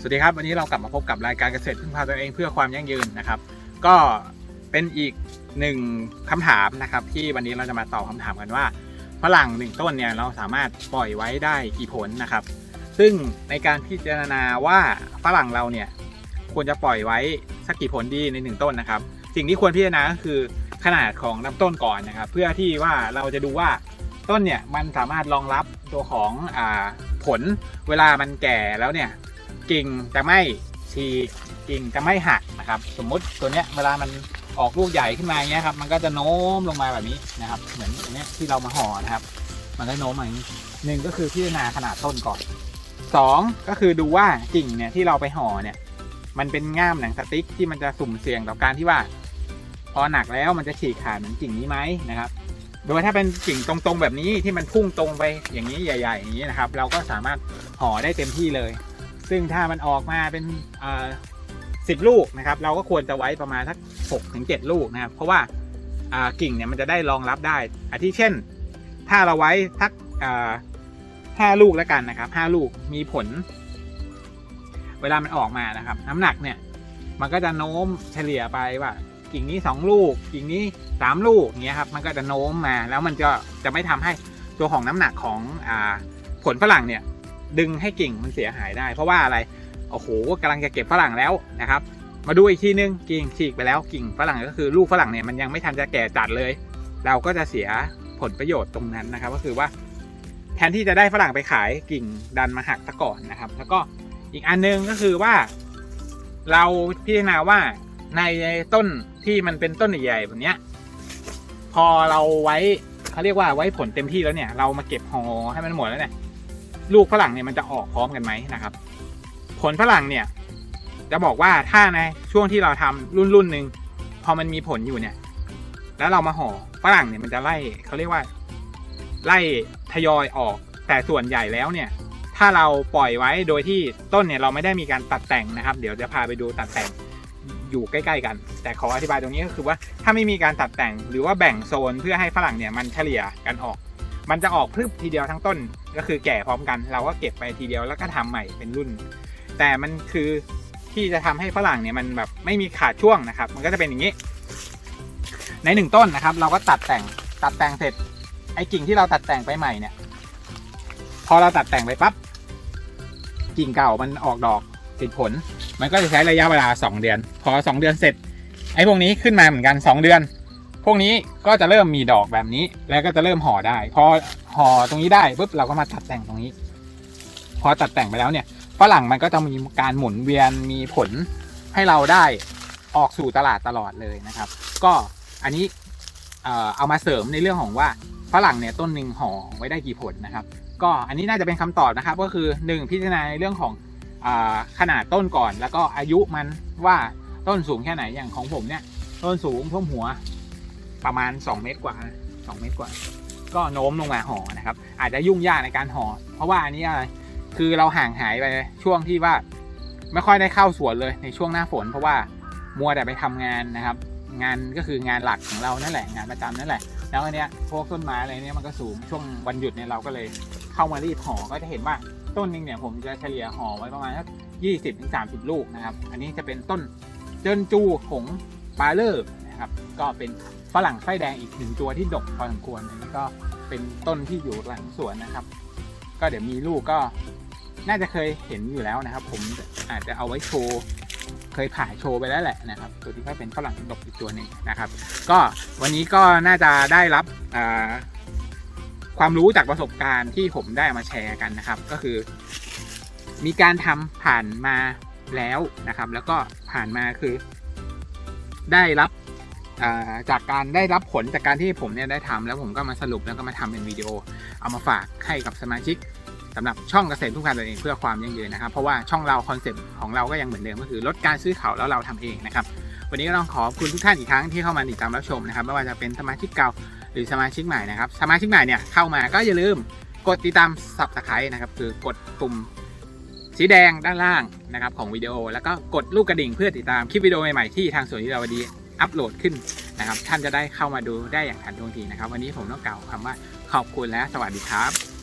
สวัสดีครับวันนี้เรากลับมาพบกับรายการเกษตรพึ่งพาตัวเองเพื่อความยั่งยืนนะครับ ก็เป็นอีกหนึ่งคำถามนะครับ ที่วันนี้เราจะมาตอบคำถามกันว่าฝรั่งหนึ่งต้นเนี่ยเราสามารถปล่อยไว้ได้กี่ผลนะครับ ซึ่งในการพิจารณาว่าฝรั่งเราเนี่ยควรจะปล่อยไว้สักกี่ผลดีในหนึ่งต้นนะครับ สิ่งที่ควรพิจารณาก็คือขนาดของลำต้นก่อนนะครับ เพื่อที่ว่าเราจะดูว่าต้นเนี่ยมันสามารถรองรับตัวของอผลเวลามันแก่แล้วเนี่ย กิ่งจะไม่ฉีกกิ่งจะไม่หักนะครับ สมมุติตัวเนี้ยเวลามันออกลูกใหญ่ขึ้นมาเงี้ยครับมันก็จะโน้มลงมาแบบนี้นะครับ เหมือนอันเนี้ยที่เรามาห่อนะครับ มันก็โน้มมาอย่างนี้หนึ่งก็คือพิจารณาขนาดต้นก่อนสองก็คือดูว่ากิ่งเนี่ยที่เราไปห่อเนี่ย มันเป็นง่ามหนังสติ๊กที่มันจะสุ่มเสี่ยงต่อการที่ว่า พอหนักแล้วมันจะฉีกขาดเหมือนกิ่งนี้ไหมนะครับโดยถ้าเป็นกิ่งตรงๆแบบนี้ที่มันพุ่งตรงไปอย่างนี้ใหญ่ ๆ อย่างนี้นะครับ เราก็สามารถห่อได้เต็มที่เลย ซึ่งถ้ามันออกมาเป็นสิบลูกนะครับ เราก็ควรจะไว้ประมาณสักหกถึงเจ็ดลูกนะครับ เพราะว่ากิ่งเนี่ยมันจะได้รองรับได้อาทิเช่น ถ้าเราไว้สักห้าลูกแล้วกันนะครับห้าลูกมีผล เวลามันออกมานะครับ น้ำหนักเนี่ยมันก็จะโน้มเฉลี่ยไปว่า กิ่งนี้สองลูก กิ่งนี้สามลูกเงี้ยครับมันก็จะโน้มมาแล้วมันก็จะไม่ทำให้ตัวของน้ำหนักของอผลฝรั่งเนี่ย ดึงให้กิ่งมันเสียหายได้ เพราะว่าอะไรโอ้โหกำลังจะเก็บฝรั่งแล้วนะครับ มาดูอีกทีนึงกิ่งฉีกไปแล้วกิ่งฝรั่งก็คือลูกฝรั่งเนี่ยมันยังไม่ทันจะแก่จัดเลย เราก็จะเสียผลประโยชน์ตรงนั้นนะครับ ก็คือว่า แทนที่จะได้ฝรั่งไปขายกิ่งดันมาหักซะก่อนนะครับ แล้วก็อีกอันนึงก็คือว่า เราพิจารณาว่าในต้นที่มันเป็นต้นใหญ่ๆแบบเนี้ยพอเราไว้เขาเรียกว่าไว้ผลเต็มที่แล้วเนี่ย เรามาเก็บห่อให้มันหมดแล้วเนี่ย ลูกฝรั่งเนี่ยมันจะออกพร้อมกันไหมนะครับ ผลฝรั่งเนี่ย จะบอกว่าถ้าในช่วงที่เราทำรุ่นรุ่นหนึ่งพอมันมีผลอยู่เนี่ย แล้วเรามาห่อฝรั่งเนี่ยมันจะไล่เขาเรียกว่า ไล่ทยอยออก แต่ส่วนใหญ่แล้วเนี่ย ถ้าเราปล่อยไว้โดยที่ต้นเนี่ยเราไม่ได้มีการตัดแต่งนะครับ เดี๋ยวจะพาไปดูตัดแต่งอยู่ใกล้ๆกัน แต่ขออธิบายตรงนี้ก็คือว่าถ้าไม่มีการตัดแต่งหรือว่าแบ่งโซนเพื่อให้ฝรั่งเนี่ยมันเฉลี่ยกันออก มันจะออกพรึบทีเดียวทั้งต้น ก็คือแก่พร้อมกัน เราก็เก็บไปทีเดียวแล้วก็ทำใหม่เป็นรุ่น แต่มันคือที่จะทำให้ฝรั่งเนี่ยมันแบบไม่มีขาดช่วงนะครับ มันก็จะเป็นอย่างนี้ ในหนึ่งต้นนะครับ เราก็ตัดแต่งตัดแต่งเสร็จ ไอ้กิ่งที่เราตัดแต่งไปใหม่เนี่ย พอเราตัดแต่งไปปั๊บกิ่งเก่ามันออกดอกติดผล มันก็จะใช้ระยะเวลา 2 เดือน พอ 2 เดือนเสร็จ ไอ้พวกนี้ขึ้นมาเหมือนกัน 2 เดือน วกนี้ก็จะเริ่มมีดอกแบบนี้ แล้วก็จะเริ่มห่อได้ พอห่อตรงนี้ได้ปุ๊บเราก็มาตัดแต่งตรงนี้ พอตัดแต่งไปแล้วเนี่ยฝรั่งมันก็จะมีการหมุนเวียนมีผลให้เราได้ออกสู่ตลาดตลอดเลยนะครับ ก็อันนี้เอามาเสริมในเรื่องของว่าฝรั่งเนี่ยต้นหนึ่งห่อไว้ได้กี่ผลนะครับ ก็อันนี้น่าจะเป็นคำตอบนะครับ ก็คือ 1 พิจารณาในเรื่องของอขนาดต้นก่อน แล้วก็อายุมันว่าต้นสูงแค่ไหนอย่างของผมเนี่ยต้นสูงท่วมหัว ประมาณ 2 เมตรกว่า 2 เมตรกว่า ก็โน้มลงมาห่อนะครับ อาจจะยุ่งยากในการห่อเพราะว่าอันนี้อะไรคือเราห่างหายไปช่วงที่ว่า ไม่ค่อยได้เข้าสวนเลยในช่วงหน้าฝน เพราะว่ามัวแต่ไปทำงานนะครับ งานก็คืองานหลักของเรานั่นแหละงานประจำนั่นแหละ แล้วอันเนี้ยพวกต้นไม้อะไรเนี้ยมันก็สูงช่วงวันหยุดเนี่ยเราก็เลยเข้ามารีบห่อก็จะเห็นว่าต้นหนึงเนี่ยผมจะเฉลี่ยห่อไว้ประมาณสักยี่สิบถึงสามสิบลูกนะครับ อันนี้จะเป็นต้นเจินจูของปาเลอร์นะครับ ก็เป็น รั่งไส้แดงอีกหนึ่งตัวที่ดกพอสมควรแล้ก็เป็นต้นที่อยู่หลังสวนนะครับ ก็เดี๋ยวมีลูกก็น่าจะเคยเห็นอยู่แล้วนะครับ ผมอาจจะเอาไว้โชว์เคยผ่าโชว์ไปแล้วแหละนะครับ ตัวที่ก็เป็นฝรั่งดกอีกตัวหนึ่งนะครับ ก็วันนี้ก็น่าจะได้รับความรู้จากประสบการณ์ที่ผมได้มาแชร์กันนะครับ ก็คือ มีการทำผ่านมาแล้วนะครับ แล้วก็ผ่านมาคือ ได้รับ จากการได้รับผลจากการที่ผมเนี่ยได้ทำแล้วผมก็มาสรุปแล้วก็มาทำเป็นวิดีโอ เอามาฝากให้กับสมาชิกสำหรับช่องเกษตรทุกการตัวเองเพื่อความยั่งยืนนะครับ เพราะว่าช่องเราคอนเซ็ปต์ของเราก็ยังเหมือนเดิมก็คือลดการซื้อเขาแล้วเราทำเองนะครับวันนี้ก็ต้องขอบคุณทุกท่านอีกครั้งที่เข้ามาติดตามรับชมนะครับไม่ว่าจะเป็นสมาชิกเก่าหรือสมาชิกใหม่นะครับสมาชิกใหม่เนี่ยเข้ามาก็อย่าลืมกดติดตามสับสไครต์นะครับคือกดปุ่มสีแดงด้านล่างนะครับของวิดีโอ แล้วก็กดลูกกระดิ่งเพื่อติดตามคลิปวิดีโอใหม่ๆที่ทางสวนที่เราดี อัปโหลดขึ้นนะครับ ท่านจะได้เข้ามาดูได้อย่างทันท่วงทีนะครับ วันนี้ผมต้องกล่าวคำว่าขอบคุณและสวัสดีครับ